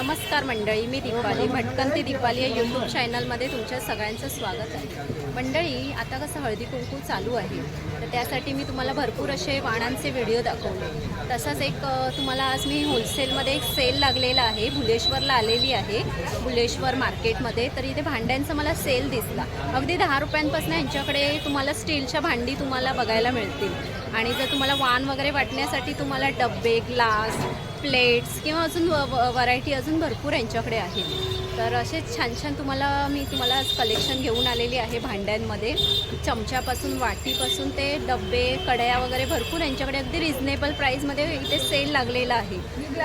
नमस्कार मंडळी मी दीपाली भटकंती दीपाली या यूट्यूब चॅनलमध्ये तुमच्या सगळ्यांचं स्वागत आहे. मंडळी आता कसं हळदी कुंकू चालू आहे तर त्यासाठी मी तुम्हाला भरपूर असे वाणांचे व्हिडिओ दाखवले. तसंच एक तुम्हाला आज मी होलसेलमध्ये एक सेल लागलेला आहे भुलेश्वरला आलेली आहे भुलेश्वर मार्केटमध्ये. तर इथे भांड्यांचा मला सेल दिसला. अगदी दहा रुपयांपासून यांच्याकडे तुम्हाला स्टीलच्या भांडी तुम्हाला बघायला मिळतील. आणि जर तुम्हाला वाण वगैरे वाटण्यासाठी तुम्हाला डब्बे ग्लास प्लेट्स किंवा अजून व्हरायटी अजून भरपूर यांच्याकडे आहेत तर असे छान छान तुम्हाला मी तुम्हाला कलेक्शन घेऊन आलेली आहे भांड्यांमध्ये. चमच्यापासून वाटीपासून ते डब्बे कड्या वगैरे भरपूर यांच्याकडे अगदी रिझनेबल प्राईसमध्ये इथे सेल लागलेला आहे.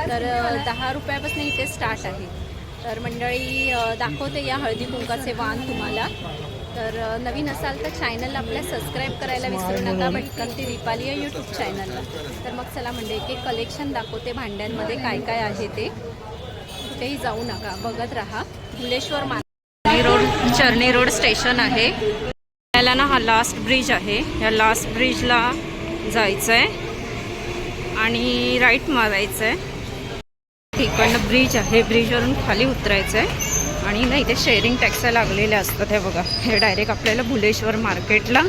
तर दहा रुपयापासून इथे स्टार्ट आहे. तर मंडळी दाखवते या हळदी कुंकाचे वाण तुम्हाला. तर नवीन असाल तर चॅनलला आपल्या सबस्क्राईब करायला विसरू नका भटकंती दीपाली या यूट्यूब चॅनलला तर मग चला म्हणजे एक एक कलेक्शन दाखवते भांड्यांमध्ये काय काय आहे ते. कुठेही जाऊ नका बघत राहा. Bhuleshwar market road Charni road station आहे. त्याला ना हा लास्ट ब्रिज आहे. या लास्ट ब्रिजला जायचं आहे आणि राईट मारायचं आहे तिकडनं ब्रिज आहे ब्रिजवरून खाली उतरायचं आहे आणि ना इथे शेअरिंग टॅक्स लागलेल्या असतात हे बघा. हे डायरेक्ट आपल्याला भुलेश्वर मार्केटला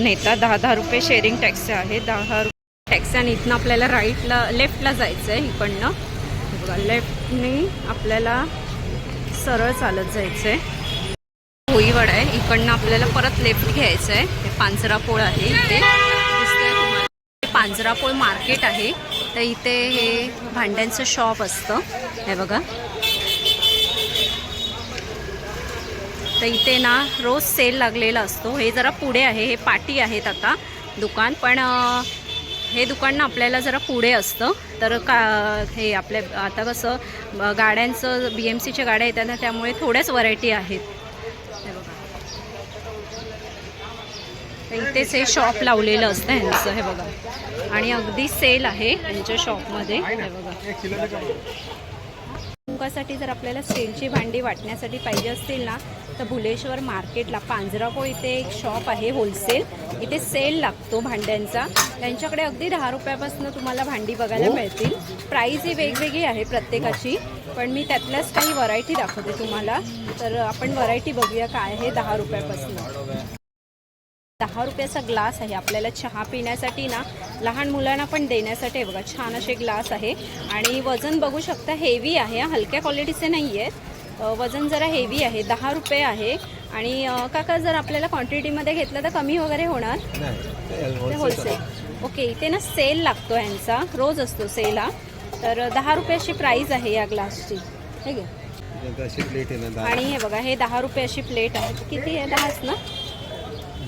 नेता दहा दहा रुपये शेअरिंग टॅक्स आहे. दहा रुपये टॅक्स आणि इथनं आपल्याला राईटला लेफ्टला जायचं आहे इकडनं. बघा लेफ्टने आपल्याला सरळ चालत जायचं आहे होईवड आहे. इकडनं आपल्याला परत लेफ्ट घ्यायचं आहे हे पांजरापोळ आहे इथे. दिसतंय तुम्हाला. हे पांजरापोळ मार्केट आहे. तर इथे हे भांड्यांचं शॉप असतं. हे बघा. तर इथे ना रोज सेल लागलेला असतो. हे जरा पुढे आहे. हे पाटी आहेत आता दुकान पण हे दुकान ना आपल्याला जरा पुढे असतं. तर का हे आपल्या आता कसं गाड्यांचं बी एम सीच्या गाड्या येतात ना त्यामुळे थोड्याच व्हरायटी आहेत. तर इथेच हे शॉप लावलेलं असतं ह्यांचं हे बघा. आणि अगदी सेल आहे यांच्या शॉपमध्ये हे बघा. कुंकासाठी जर आपल्याला स्टीलची भांडी वाटण्यासाठी पाहिजे असतील ना तर भुलेश्वर मार्केटला पांजरापोळ इथे एक शॉप आहे होलसेल. इथे सेल लागतो भांड्यांचा. त्यांच्याकडे अगदी दहा रुपयापासून तुम्हाला भांडी बघायला मिळतील. प्राईस ही वेगवेगळी आहे प्रत्येकाची. पण मी त्यातल्याच काही व्हरायटी दाखवते तुम्हाला. तर आपण व्हरायटी बघूया काय आहे दहा रुपयापासून. दहा रुपयाचा ग्लास आहे. आपल्याला चहा पिण्यासाठी ना लहान मुलांना पण देण्यासाठी आहे बघा छान असे ग्लास आहे. आणि वजन बघू शकता हेवी आहे. हलक्या क्वालिटीचे नाही आहेत वजन जरा हेवी आहे. दहा रुपये आहे. आणि काका जर आपल्याला क्वांटिटीमध्ये घेतलं तर कमी वगैरे होणार? होलसेल ओके इथे ना सेल लागतो यांचा. रोज असतो सेल हा. तर दहा रुपयाची प्राईस आहे या ग्लासची प्लेट आहे आणि हे बघा हे दहा रुपयाची प्लेट आहे. किती आहे? दहाच ना?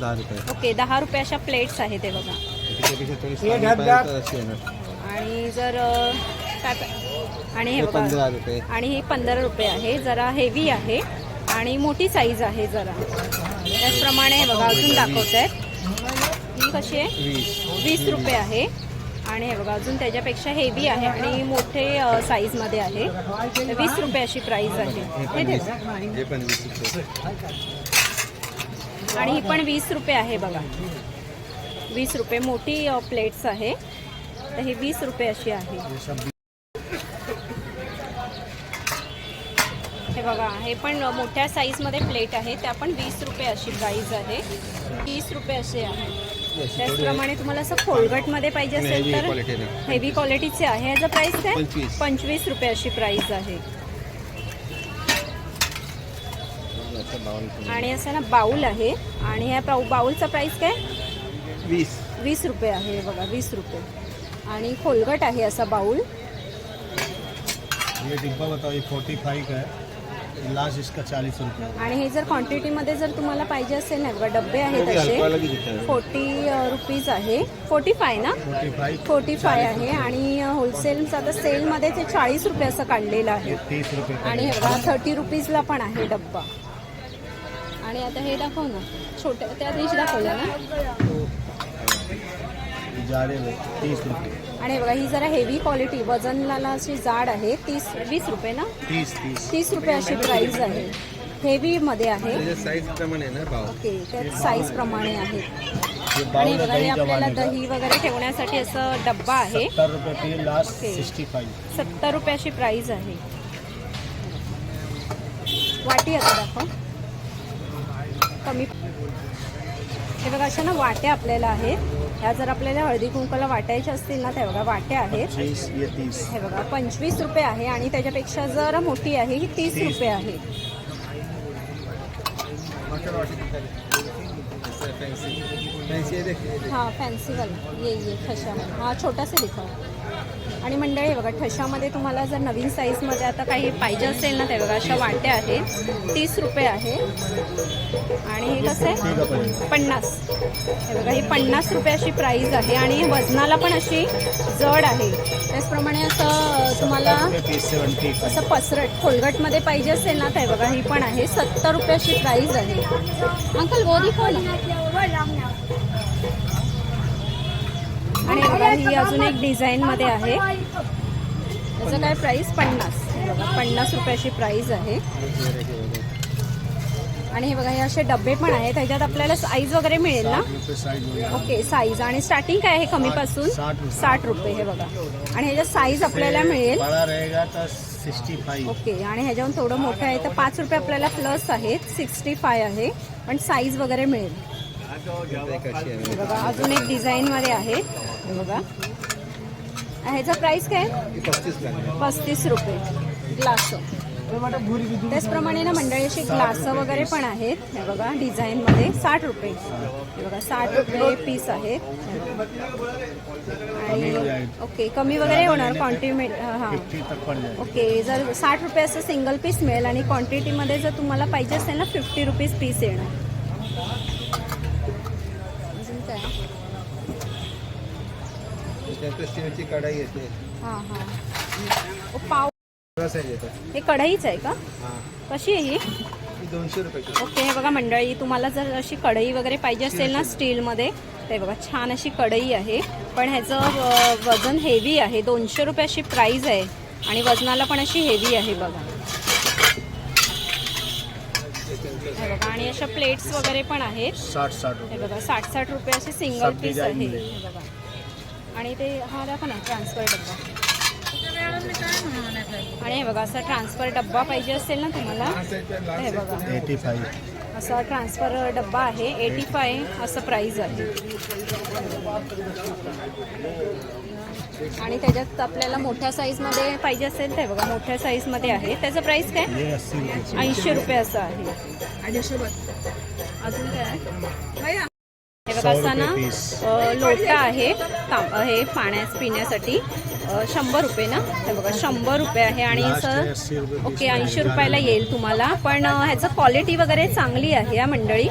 दहा रुपये. ओके दहा रुपये अशा प्लेट्स आहेत हे बघा. त्याच्यापेक्षा थोडी स्वामी पाहिजे तर अशी येणार आणि जर अ, काय प- आणि हे हे पंधरा बघा रुपये. आणि हे पंधरा रुपये आहे जरा हेवी आहे आणि मोठी साईज आहे जरा. त्याचप्रमाणे हे बघा अजून दाखवत आहेत. ही कशी आहे? वीस. वीस रुपये आहे. आणि हे बघा अजून त्याच्यापेक्षा हेवी आहे आणि मोठे साईजमध्ये आहे. तर वीस रुपये अशी प्राईस आहे. हे हे पण दे. वीस. हे पण वीस रुपये. आणि ही पण वीस रुपये आहे बघा. वीस रुपये मोठी प्लेट्स आहे. तर ही वीस रुपये अशी आहे. हे बघा हे पण मोठ्या साईजमध्ये प्लेट आहे. त्या पण वीस रुपये अशी प्राईज आहे. तीस रुपये असे आहे. त्याचप्रमाणे तुम्हाला असं फोल्गटमध्ये पाहिजे असेल तर हेवी क्वालिटीचे आहे. ह्याचं प्राईस काय? पंचवीस. पंचवीस रुपये अशी प्राईस आहे याचं बावन्न रुपये. आणि असं ना बाऊल आहे. आणि ह्या बाऊ बाऊलचा प्राईस काय? वीस. वीस रुपये आहे बघा वीस रुपये. आणि खोलगट आहे असा बाऊल ये डिब्बा बताओ ये फोर्टी फाइव का? है लास्ट इसका चालीस रुपये. आणि हे जर क्वांटिटीमध्ये जर तुम्हाला पाहिजे असेल ना बघा डबे आहेत असे. फोर्टी रुपीज आहे? फोर्टी फाय ना? फोर्टी फाय आहे. आणि होलसेलचं आता सेलमध्ये ते चाळीस रुपये असं काढलेलं आहे. आणि हे बघा थर्टी रुपीजला पण आहे डब्बा. आणि आता हे दाखव ना छोट्या त्या दिवशी दाखवलं ना. आणि बघा ही जरा हेवी क्वालिटी वजनला अशी जाड आहे तीस वीस रुपये ना? तीस रुपये अशी प्राईस आहे. हेवी मध्ये आहे. साईज प्रमाणे ओके त्यात साईज प्रमाणे आहे. आणि बघा हे दही आपल्याला दही वगैरे ठेवण्यासाठी असं डब्बा आहे. सत्तर रुपयाची प्राईस आहे. वाटी आता दाखव. कमी हे बघा अशा ना वाट्या आपल्याला आहेत. ह्या जर आपल्याला हळदी कुंकूला वाटायच्या असतील ना त्या बघा वाट्या आहेत. हे बघा पंचवीस रुपये आहे आणि त्याच्यापेक्षा जरा मोठी आहे ही तीस रुपये आहे. देख हा फॅन्सीवाला ये ये ठशामध्ये हा छोटासा दिखाव. आणि मंडळी हे बघा ठशामध्ये तुम्हाला जर नवीन साईजमध्ये आता काही पाहिजे असेल ना ते बघा अशा वाट्या आहेत. तीस रुपये आहे. आणि हे कसं आहे? पन्नास. हे बघा ही पन्नास रुपये अशी प्राईज आहे. आणि वजनाला पण अशी जड आहे. त्याचप्रमाणे असं तुम्हाला असं पसरट खोलगटमध्ये पाहिजे असेल ना ते बघा ही पण आहे. सत्तर रुपये अशी प्राईज आहे. अंकल वो कोण ना आणि बघा ही अजून एक डिझाईनमध्ये आहे. त्याचं काय प्राईस पन्नास. बघा पन्नास रुपयाची प्राईज आहे. आणि हे बघा हे असे डबे पण आहेत. त्याच्यात आपल्याला साईज वगैरे मिळेल ना? ओके साईज आणि स्टार्टिंग काय आहे कमीपासून? साठ रुपये. साठ रुपये हे बघा. आणि ह्याच्यात साईज आपल्याला मिळेल. ओके आणि ह्याच्याहून थोडं मोठं आहे तर पाच रुपये आपल्याला प्लस आहेत. सिक्स्टी फाय आहे. पण साईज वगैरे मिळेल. बघा अजून एक डिझाईनमध्ये आहे. हे बघा. ह्याचा प्राईस काय? पस्तीस रुपये. ग्लास. त्याचप्रमाणे ना मंडळी असे ग्लास वगैरे पण आहेत. हे बघा डिझाईनमध्ये साठ रुपये. हे बघा साठ रुपये पीस आहेत. आणि ओके कमी वगैरे होणार क्वांटिटी हां ओके जर साठ रुपये असं सिंगल पीस मिळेल आणि क्वांटिटीमध्ये जर तुम्हाला पाहिजे असेल ना फिफ्टी रुपीज पीस येणार. स्टीलची कढाई येते. हां हां. ओ, पाव साईज येतात हे कढईच आहे का? हां. कशी आहे ही? ही दोनशे रुपयाची ओके हे बघा मंडळी तुम्हाला जर अशी कढई वगैरे पाहिजे असेल ना स्टीलमध्ये ते बघा छान अशी कढई आहे. पण ह्याचं अ, वजन हेवी आहे. दोनशे रुपये अशी प्राईज आहे. आणि वजनाला पण अशी हेवी आहे बघा. हे बघा आणि अशा प्लेट्स वगैरे पण आहेत. साठ साठ हे रुपये. बघा साठ साठ रुपये असे सिंगल पीस आहे. हे बघा. आणि ते हा दाखवा ना ट्रान्सफर डब्बा. आणि हे बघा असा ट्रान्सफर डब्बा पाहिजे असेल ना तुम्हाला हे बघा. एटी फाइव असा ट्रान्सफर डब्बा आहे एटी फाय असं प्राईज आहे. आणि त्याच्यात आपल्याला मोठ्या साईजमध्ये पाहिजे असेल ते बघा मोठ्या साईजमध्ये आहे. त्याचं प्राईस काय? ऐंशी रुपये असं आहे. अजून काय? आहे? हे बघा सौ असा ना रुपये piece. अ, लोटा आहे तांब हे पाण्यास पिण्यासाठी. शंभर रुपये ना? हे बघा शंभर रुपये आहे आणि Last आहे असं 80 रुपये ओके ऐंशी. रुपयाला येईल तुम्हाला. पण ह्याचं क्वालिटी वगैरे चांगली आहे या मंडळी.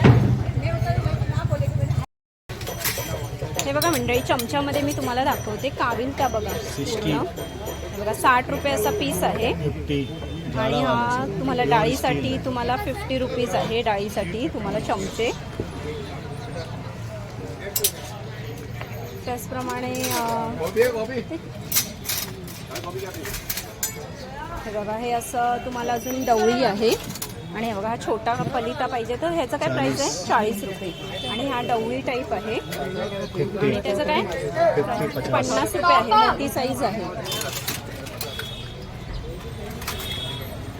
हे बघा मंडळी चमच्यामध्ये मी तुम्हाला दाखवते. काविल त्या बघा. हे बघा साठ रुपये असा पीस आहे. आणि हा तुम्हाला डाळीसाठी तुम्हाला फिफ्टी रुपीज आहे डाळीसाठी तुम्हाला चमचे. त्याचप्रमाणे हे बघा हे असं तुम्हाला अजून डवळी आहे. आणि हे बघा हा छोटा पलिता पाहिजे तर ह्याचं काय प्राईस आहे? चाळीस. रुपये. आणि हा डवळी टाईप आहे. आणि त्याचं काय? पन्नास रुपये आहे. मोठी साईज आहे.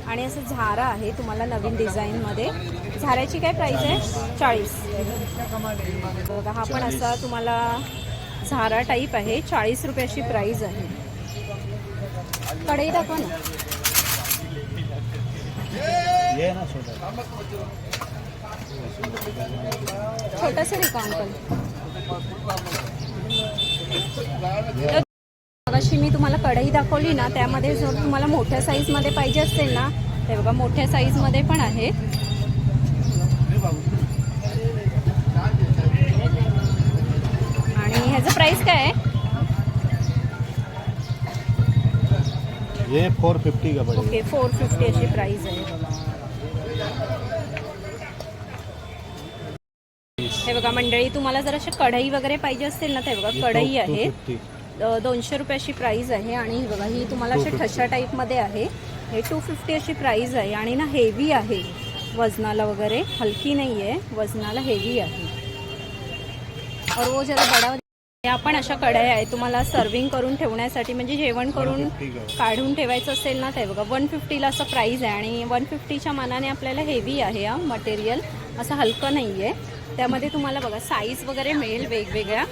आणि असं झारा आहे तुम्हाला नवीन डिझाईनमध्ये. झाऱ्याची काय प्राईस आहे? चाळीस. बघा हा पण असा तुम्हाला झारा टाईप आहे. चाळीस रुपयाची प्राईस आहे. कढई दाखवा ना. छोटासा नाही का अंकल अशी मी तुम्हाला कढई दाखवली ना त्यामध्ये जर तुम्हाला मोठ्या साईजमध्ये पाहिजे असेल ना ते बघा मोठ्या साईजमध्ये पण आहे. आणि ह्याचं प्राईस काय आहे? ये फोर फिफ्टी का ओके फोर फिफ्टी अशी प्राईस आहे. हे बघा मंडळी तुम्हाला जर अशी कढई वगैरे पाहिजे असतील ना ते बघा कढई आहे. दोनशे रुपयाची प्राईज आहे आणि ही बघा ही तुम्हाला अशी ठशा टाईपमध्ये आहे. हे टू फिफ्टी अशी प्राईज आहे आणि ना हेवी आहे. वजनाला वगैरे हलकी नाही आहे वजनाला हेवी आहे. और वो जरा बड़ा या पण अशा कढया आहे तुम्हाला सर्विंग करून ठेवण्यासाठी म्हणजे जेवण करून 150 का। काढून ठेवायचं असेल ना ते बघा. वन फिफ्टीला असं प्राईज आहे आणि वन फिफ्टीच्या मानाने आपल्याला हेवी आहे हा मटेरियल असं हलकं नाही आहे त्यामध्ये तुम्हाला बघा साईज वगैरे मिळेल वेगवेगळ्या.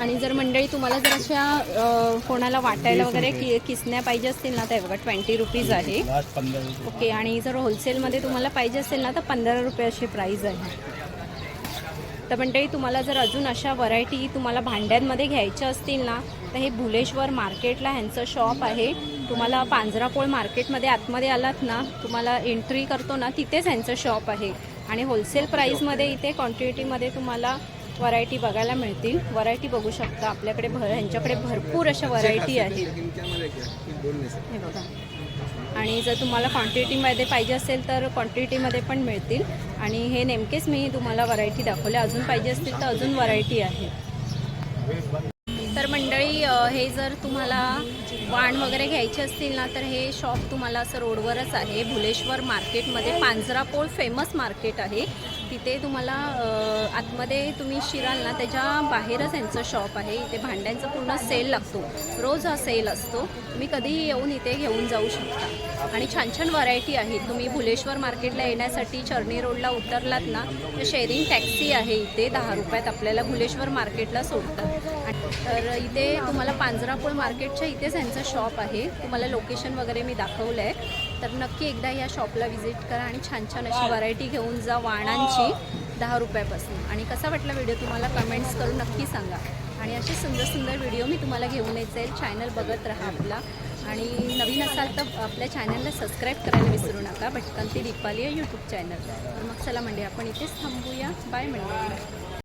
आणि जर मंडळी तुम्हाला जर अशा कोणाला वाटायला वगैरे कि किसण्या पाहिजे असतील ना ते बघा ट्वेंटी रुपीज आहे. ओके आणि जर होलसेलमध्ये तुम्हाला पाहिजे असेल ना तर पंधरा रुपये अशी प्राईज आहे. तर मंडळी तुम्हाला जर अजून अशा व्हरायटी तुम्हाला भांड्यांमध्ये घ्यायच्या असतील ना तर हे भुलेश्वर मार्केटला ह्यांचं शॉप आहे. तुम्हाला पांजरापोळ मार्केटमध्ये आतमध्ये आलात ना तुम्हाला एंट्री करतो ना तिथेच ह्यांचं शॉप आहे. आणि होलसेल प्राईसमध्ये इथे क्वांटिटीमध्ये तुम्हाला व्हरायटी बघायला मिळतील. व्हरायटी बघू शकता. आपल्याकडे भर ह्यांच्याकडे भरपूर अशा व्हरायटी आहेत. हे बघा. आणि जर तुम्हाला क्वांटिटीमध्ये पाहिजे असेल तर क्वांटिटीमध्ये पण मिळतील. आणि हे नेमकेच मी तुम्हाला व्हरायटी दाखवले. अजून पाहिजे असतील तर अजून व्हरायटी आहे. तर मंडळी हे जर तुम्हाला वाण वगैरे घ्यायचे असतील ना तर हे शॉप तुम्हाला असं रोडवरच आहे. भुलेश्वर मार्केटमध्ये पांजरापोळ फेमस मार्केट आहे. तिथे तुम्हाला आतमध्ये तुम्ही शिराल ना त्याच्या बाहेरच यांचं शॉप आहे. इथे भांड्यांचा पूर्ण सेल लागतो. रोज हा सेल असतो. तुम्ही कधीही येऊन इथे घेऊन जाऊ शकता. आणि छान छान व्हरायटी आहे. तुम्ही भुलेश्वर मार्केटला येण्यासाठी चर्नी रोडला उतरलात ना तर शेअरिंग टॅक्सी आहे इथे. दहा रुपयात आपल्याला भुलेश्वर मार्केटला सोडतात. तर इथे तुम्हाला पांजरापोळ मार्केटच्या इथेच यांचं शॉप आहे. तुम्हाला लोकेशन वगैरे मी दाखवलं आहे तर नक्की एकदा या शॉपला व्हिजिट करा आणि छान छान अशी व्हरायटी घेऊन जा वाणांची दहा रुपयापासून. आणि कसा वाटला व्हिडिओ तुम्हाला कमेंट्स करून नक्की सांगा. आणि असे सुंदर सुंदर व्हिडिओ मी तुम्हाला घेऊन जाईल चॅनल बघत राहा आपला. आणि नवीन असाल तर आपल्या चॅनलला सबस्क्राईब करायला विसरू नका. भटकंती दीपाली या यूट्यूब चॅनल तर मग चला म्हणजे आपण इथेच थांबूया. बाय म्हणजे